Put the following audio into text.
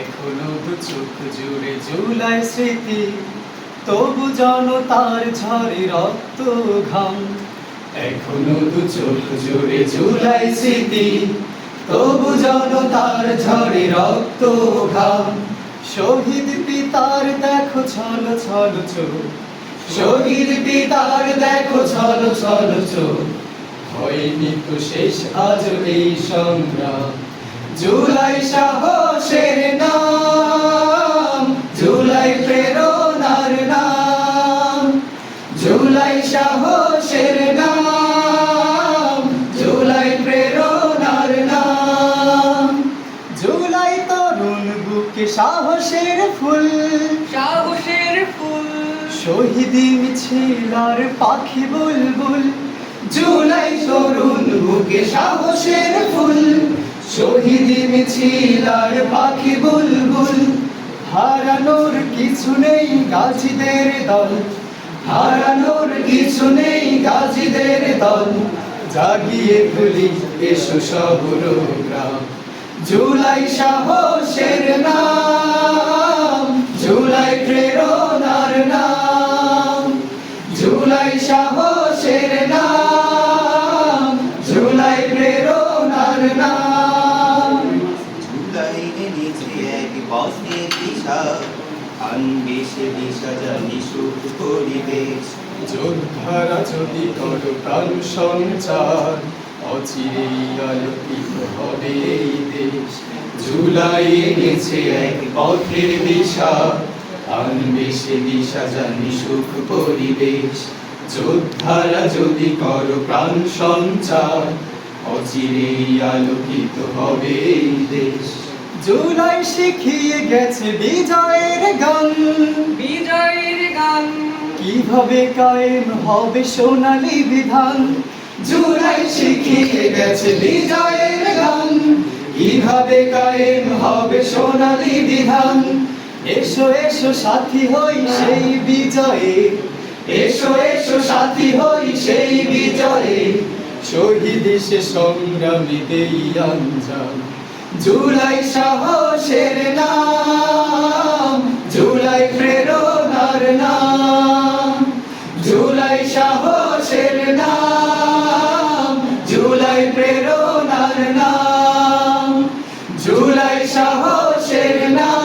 এখনও চোখ জুড়ে জুলাই স্মৃতি, তবু জনতার ঝরে রক্ত ঘাম। এখনও দু চোখ জুড়ে জুলাই স্মৃতি, তবু জনতার ঝরে রক্ত ঘাম। শহীদ পিতার দেখো ছল ছল চোখ, শহীদ পিতার দেখো ছল ছল হয়নি তো শেষ আজ এই সংগ্রাম। জুলাই সাহসের নাম জুলাই সাহসের নাম জুলাই প্রেরণার নাম। জুলাই তরুণ বুকে সাহসের ফুল সাহসের ফুল। শহীদি মিছিল আর পাখি বুলবুল। জুলাই তরুণ বুকে সাহসের ফুল শহীদি মিছিল আর পাখি বুলবুল। হারানোর কিছু নেই গাজীদের দল। হারানোর কিছু নেই গাজীদের দল। জাগিয়ে তুলি এসো শহর গ্রাম। জুলাই সাহসের নাম, জুলাই প্রেরণার নাম। জুলাই সাহসের নাম, জুলাই প্রেরণার নাম। জুলাই এনেছে এক বস্ত্রের দিশা, আনবে সে দিশা। যোদ্ধারা যদি করো প্রাণ সঞ্চার আলোকিত হবে এই দেশ এনেছে এক পথের দিশা আনবে সে দিশা জানি সুখ পরিবেশ। যোদ্ধারা যদি করো প্রাণ সঞ্চার, অচিরেই আলোকিত হবে এই দেশ। জুলাই শিখিয়ে গেছে বিজয়ের গান। কীভাবে কায়েম হবে সোনালী বিধান? জুলাই শিখিয়ে গেছে বিজয়ের গান। কীভাবে কায়েম হবে সোনালী বিধান? এসো এসো সাথী হই সেই বিজয়ে। এসো এসো সাথী হই সেই বিজয়ে। শহীদ সে সংগ্রামী দেই আঞ্জাম। জুলাই সাহসের নাম। সাহসের নাম